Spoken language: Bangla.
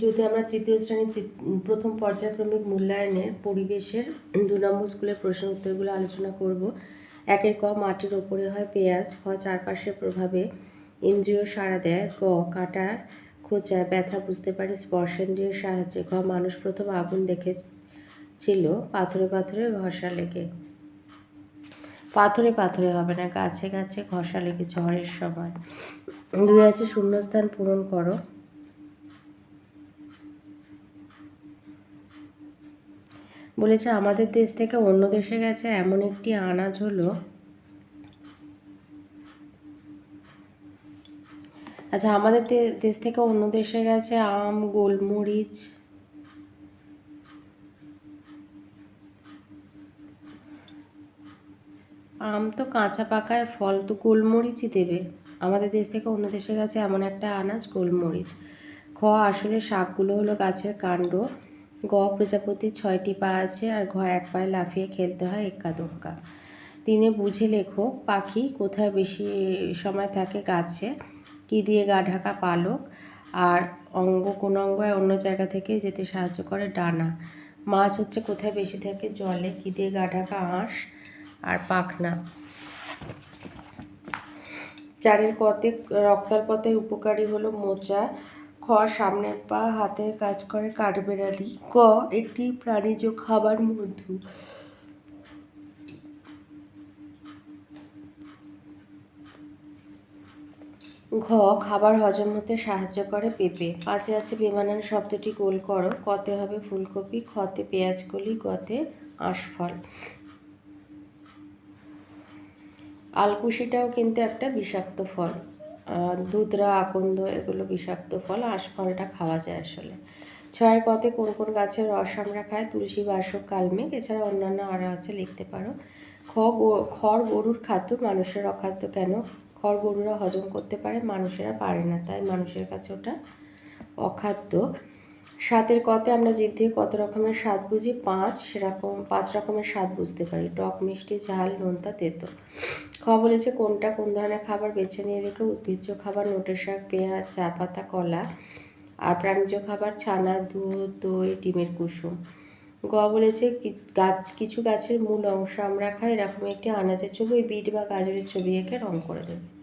ভিডিওতে আমরা তৃতীয় শ্রেণির প্রথম পর্যায়ক্রমিক মূল্যায়নের পরিবেশের দু নম্বর স্কুলের প্রশ্ন উত্তরগুলো আলোচনা করব। একের ক মাটির ওপরে হয় পেঁয়াজ, খ চারপাশের প্রভাবে ইন্দ্রিয় সাড়া দেয়, গ কাটার খোঁচায় ব্যথা বুঝতে পারে স্পর্শেন্দ্রিয়ের সাহায্যে, ঘ মানুষ প্রথম আগুন দেখেছিল, পাথরে পাথরে ঘষা লেগে। পাথরে পাথরে হবে না, গাছে গাছে ঘষা লেগে ঝড়ের সময়। দুই আছে শূন্যস্থান পূরণ করো। বলেছে, আমাদের দেশ থেকে অন্য দেশে গেছে এমন একটি আনাজ হলো আচ্ছা আমাদের দেশ থেকে অন্য দেশে গেছে আম, গোলমরিচ, আম তো কাঁচা পাকায় ফল তো গোলমরিচই দেবে। আমাদের দেশ থেকে অন্য দেশে গেছে এমন একটা আনাজ, গোলমরিচ। খ, আসলে শাকগুলো হলো গাছের কাণ্ড। গ প্রজাপতির ছয়টি পা আছে আর ঘ এক পায়ে লাফিয়ে খেলতে হয় এক্কা দোক্কা তিনে বুঝে লেখো, পাখি কোথায় বেশি সময় থাকে গাছে, কি দিয়ে গা ঢাকা পালক, আর অঙ্গ কোন অঙ্গ অন্য জায়গা থেকে যেতে সাহায্য করে ডানা। মাছ হচ্ছে কোথায় বেশি থাকে, জলে, কি দিয়ে গা ঢাকা আঁশ আর পাখনা। চারের কতে রক্তাল্পতে উপকারী হলো মোচা খ, সামনের পা, হাতের কাজ করে কাঠবেড়ালি। ক, একটি প্রাণীজ খাবার মধু। ঘ, খাবার হজম হতে সাহায্য করে পেঁপে। পাঁচে আছে বেমানান শব্দটি গোল করো। কতে হবে ফুলকপি, খতে পেঁয়াজ কলি গতে আঁশফল। আলকুশিটাও কিন্তু একটা বিষাক্ত ফল। দুধরা আকন্দ এগুলো বিষাক্ত ফল আঁশফলটা খাওয়া যায় আসলে। ছয়ের পথে কোন কোন গাছের রস আমরা খাই? তুলসী, বাসক, কালমেঘ, এছাড়া অন্যান্য আরও আছে, লিখতে পারো। খ খড় গরুর খাদ্য, মানুষের অখাদ্য কেন? খড় গরুরা হজম করতে পারে, মানুষেরা পারে না, তাই মানুষের কাছে ওটা অখাদ্য। স্বাদের কতে আমরা জিভ দিয়ে কত রকমের স্বাদ বুঝি? পাঁচ, সেরকম, পাঁচ রকমের স্বাদ বুঝতে পারি। টক, মিষ্টি, ঝাল, নোনতা, তেতো। খ বলেছে, কোনটা কোন ধরনের খাবার বেছে নিয়ে রেখে উদ্ভিজ্জ খাবার? নোটের শাক, পেঁয়াজ, চা পাতা, কলা। আর প্রাণীজ খাবার, ছানা, দুধ, দই, ডিমের কুসুম। গ বলেছে গাছ, কিছু গাছের মূল অংশ আমরা খাই, এরকম একটি আনাজের ছবি বিট বা গাজরের ছবি এঁকে রং করে দেবে।